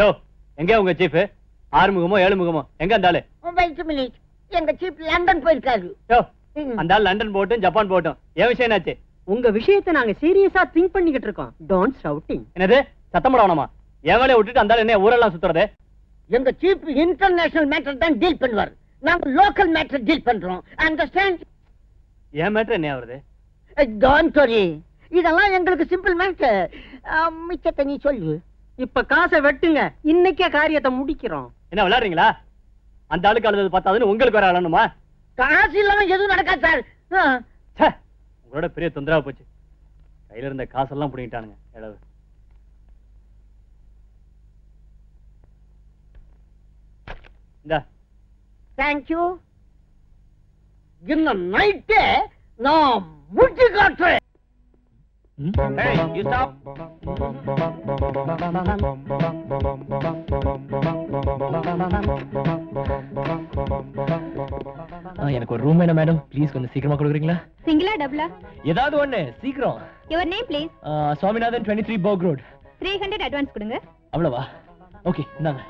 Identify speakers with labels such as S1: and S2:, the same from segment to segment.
S1: யோ எங்க உங்க சீஃப் ஆறு முகமோ ஏழு முகமோ எங்க அந்த ஆளு?
S2: எங்க சீப் லண்டன் போயிருக்காரு.
S1: யோ. அந்த ஆள் லண்டன் போட்டும் ஜப்பான் போட்டும். ஏன் விஷயம் என்னாச்சு?
S3: உங்க விஷயத்தை நாங்க சீரியஸா திங்க் பண்ணிக்கிட்டு இருக்கோம். டோன்ட் ஷவுட்டிங்
S1: என்னது? சத்தம் போட வேணாமா? என் வேலையை விட்டுட்டு அந்த ஆள் என்ன ஊரெல்லாம் சுத்துறது?
S2: எங்க சீப் இன்டர்நேஷனல் மேட்டர் தான் டீல் பண்ணுவார். நாங்க லோக்கல் மேட்டர் டீல் பண்றோம். அண்டர்ஸ்டாண்ட்
S1: என் மேட்டர் என்ன வருது
S2: டோன்ட் வரி இதெல்லாம் எங்களுக்கு சிம்பிள் மேட்டர் மிச்சத்தை நீ சொல்லு.
S3: இப்ப காசை வெட்டுங்க. இன்னைக்கே காரியத்தை முடிக்கிறோம்.
S1: என்ன விளையாடுறீங்களா? அந்த ஆளுக்கு அழுது பத்தாதுன்னு உங்களுக்கு வர அழணுமா
S2: காசு இல்லாம எதுவும் நடக்காது சார்.
S1: உங்களோட பெரிய தொந்தரவா போச்சு. கையில இருந்த காசெல்லாம் பிடிங்கிட்டானுங்க இளவு. இந்த.
S2: தேங்க்யூ இந்த நைட்டே நான் முடிச்சு காட்டுறேன்.
S1: Hey, you stop.
S4: எனக்கு ஒரு ரூம் வேணும் மேடம் ப்ளீஸ் கொஞ்சம் சீக்கிரமா கொடுக்குறீங்களா?
S5: சிங்கிளா டபுளா
S4: ஏதாவது ஒண்ணு சீக்கிரம்.
S5: Your name please
S4: Swaminathan twenty three Boag road
S5: three hundred advance கொடுங்க.
S4: அவ்வளவா? ஓகே இந்தாங்க.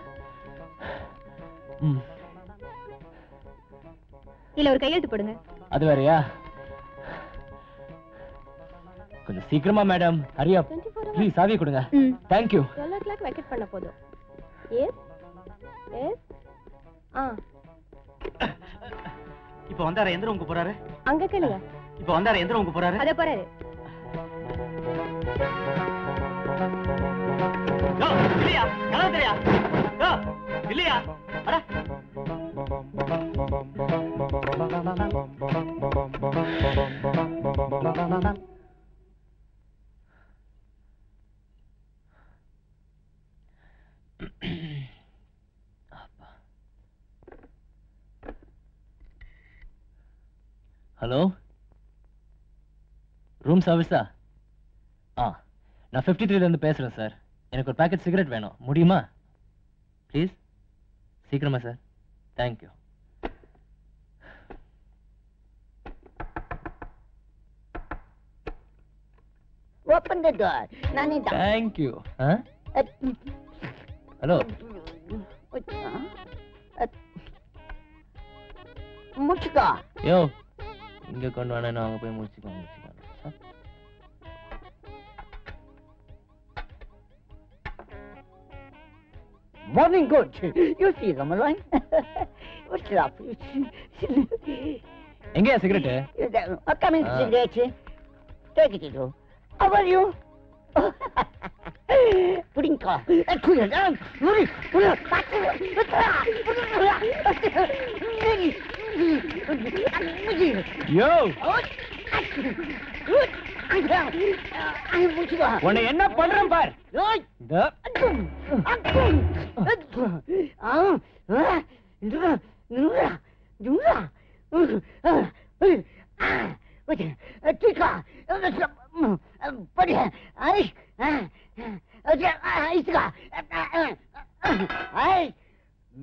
S4: ம்.
S5: இல்ல ஒரு கையெழுத்து போடுங்க.
S4: அது வேறயா? கொஞ்சம் சீக்கிரமா மேடம். ஹரியா ப்ளீஸ் சாவியை கொடுங்க. Thank you
S5: twelve o'clock vacate பண்ண போதும். எஸ் எஸ் ஆ.
S1: இப்ப வந்தார எந்த ரூமுக்கு போறாரு?
S5: அங்க கேளுங்க.
S1: இப்ப வந்தார எந்த ரூமுக்கு போறாரு?
S5: அத போறாரு.
S1: யோ, இல்லையா? கதவு தெரியா? யோ, இல்லையா? அட.
S4: ஹலோ? ரூம் சர்வீஸா ஆ நான் ஃபிஃப்டி த்ரீலேருந்து பேசுகிறேன் சார் எனக்கு ஒரு பேக்கெட் சிகரெட் வேணும். முடியுமா? ப்ளீஸ் சீக்கிரமா sir thank you
S2: open the door நான் இந்த
S4: தேங்க்யூ ஆ ஹலோ
S2: முடிச்சுக்கோ
S4: யோ இங்கே கொண்டு வேணா நான் அங்கே போய் முடிச்சுக்கோ முடிச்சுக்கோ sir
S2: Morning good. You see, Ramalan. What's up?
S4: எங்கேயா cigarette
S2: A coming
S4: Ah.
S2: cigarette. Take it, Edo. How are you? Puddingka. Kuya down.
S4: யோ உன்னை என்ன பண்றேன் பார்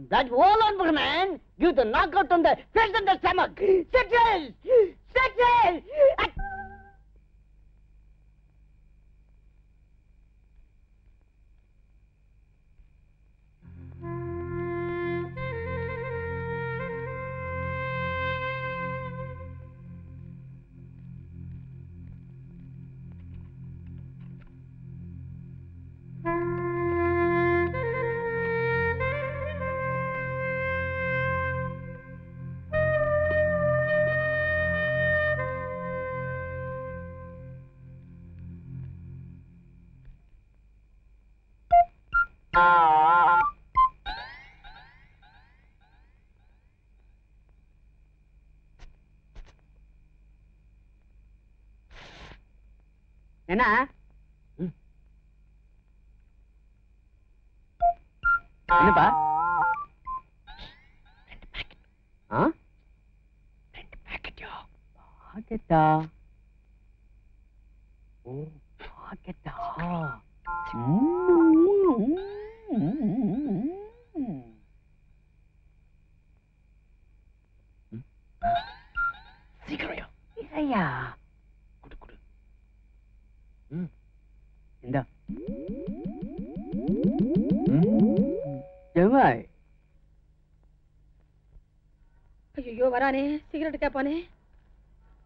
S2: That wall on man, give the knockout on the face and the stomach. Settle! Settle!
S3: என்ன?
S1: என்னப்பா?
S3: பாக்கெட்டா? ஓ பாக்கெட்டா?
S4: சீக்கிரம்
S3: ஐயா இந்த.
S2: ஜமாய்
S5: ஐயோ வரானே. சிகரெட் கேப்பானே.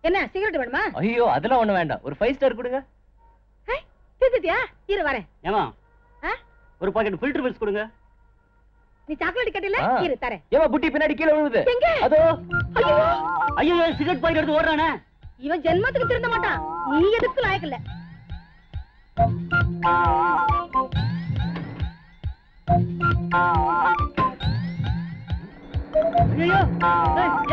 S5: என்ன சிகரெட் வேணுமா?
S4: ஐயோ அதெல்லாம் ஒண்ணு வேண்டாம். ஒரு ஃபைவ் ஸ்டார் கொடுங்க.
S5: தீர்த்துட்டியா? இரு வரேன்.
S1: ஏமா? ஒரு பாக்கெட் ஃபில்டர் பில்ஸ் கொடுங்க.
S5: நீ சாக்லேட் கட்டில. இரு தரேன்.
S4: ஏமா புட்டி பின்னாடி கீழே விழுவுது.
S5: எங்க?
S4: அதோ.
S5: ஐயோ
S1: ஐயோ சிகரெட் பாக்கெட் எடுத்து ஓடுறானே.
S5: இவன் ஜென்மத்துக்கு திருந்த மாட்டான். நீ எதுக்கு லாயக்கு இல்ல.
S1: ஐயோ ஏய், ஏன்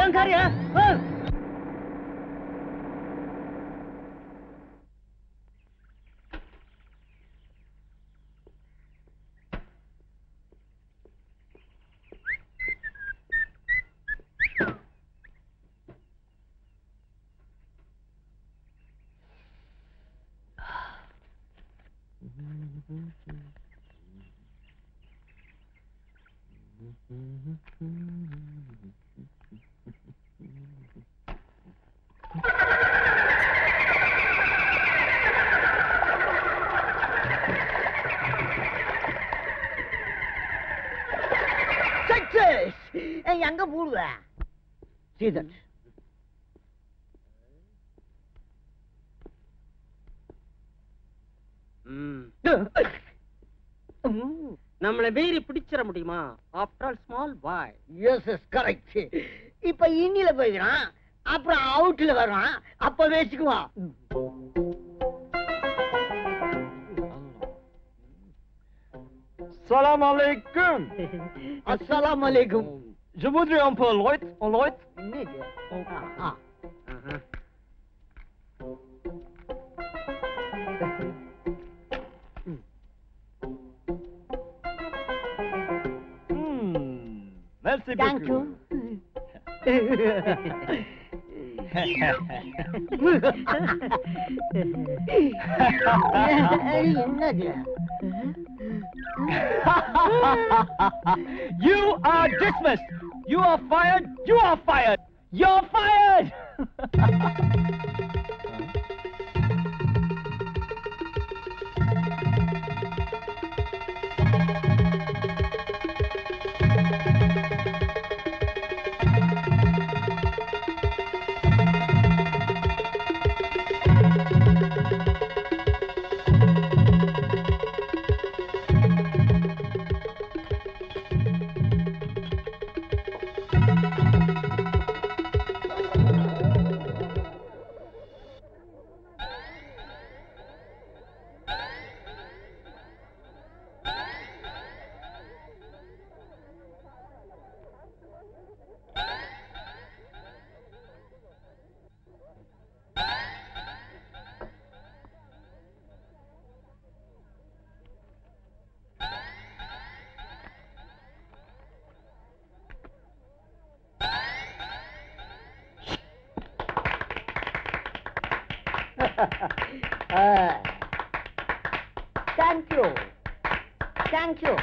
S2: எங்க போடுவ சீதன்
S3: நம்மளை மீறி பிடிச்சிட முடியுமா? After all small boy
S2: yes yes correct இப்ப இன்னில போய்க்கிறான் அப்புறம் அவுட்ல வர்றான் அப்ப வச்சுக்குவான்
S4: Salam alaikum.
S2: அஸ்ஸலாமு அலைக்கும்
S4: Je voudrais un peu light, en Merci
S2: Thank
S4: beaucoup.
S2: Thank
S4: you. you are dismissed. You are fired. You are fired. You're fired.
S2: Thank you thank you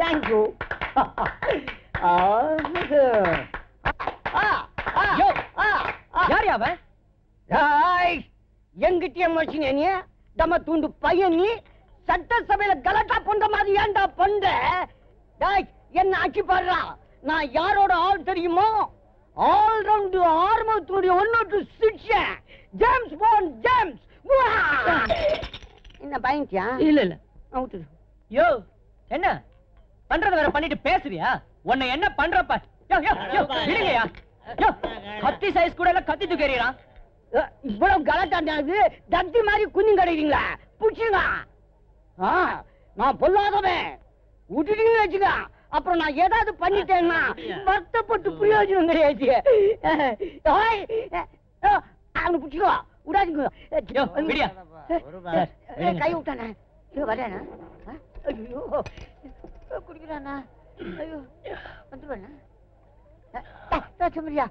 S2: thank you
S3: யோ, யார் அவன்
S2: எங்கிட்டே மனுஷங்க நீ? தம்ம தூண்டு பையன் நீ? சட்டசபையில கலட்டா பண்ற மாதிரி ஏன்டா பண்ற டேய், என்ன ஆட்சி பாடுறா? நான் யாரோட ஆள் தெரியுமோ? ஆல் ரவுண்ட் ஆர்மத்துடைய ஒன்னொட்டு சிக்ஷ ஜேம்ஸ் பாண்ட் ஜேம்ஸ்! என்ன பயன்ட்டியா
S3: இல்ல இல்ல.
S2: அவுட்டு
S4: யோ என்ன? பண்றத வேற பண்ணிட்டு பேசுறியா? உன்னை என்ன பண்றப்ப? யோ யோ யோ விடுங்கயா யோ கத்தி சைஸ் கூட இல்ல கத்தி தூக்கிறீரா
S2: இவ்வளவு கலட்டாண்டாது தத்தி மாதிரி குஞ்சு கிடைக்கிறீங்களா? புடிச்சுங்க ஆ நான் பொல்லாதவன். விட்டுட்டீங்கன்னு வச்சுக்க. அப்புறம் நான் ஏதாவது பண்ணிட்டேன்னா வருத்தப்பட்டு பிரயோஜனம் கிடையாது அவனை புடிச்சுக்கோ விடாதீங்க. கை விட்டானே. ஐயோ வரேனா ஐயோ. குடிக்கிறானா? ஐயோ. வந்துருவானா? சுமரியா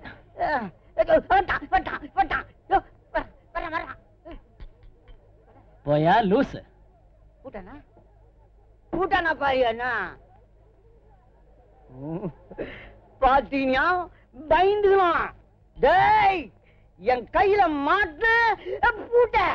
S2: வந்துட்டான் வந்துட்டான் வந்துட்டான்
S4: போயா லூசு.
S2: கூட்டானா கூட்டானா பாரியாண்ணா? பாத்தீங்கன்னா பயந்துக்கலாம் டேய் என் கையில மாட்டு பூட்ட.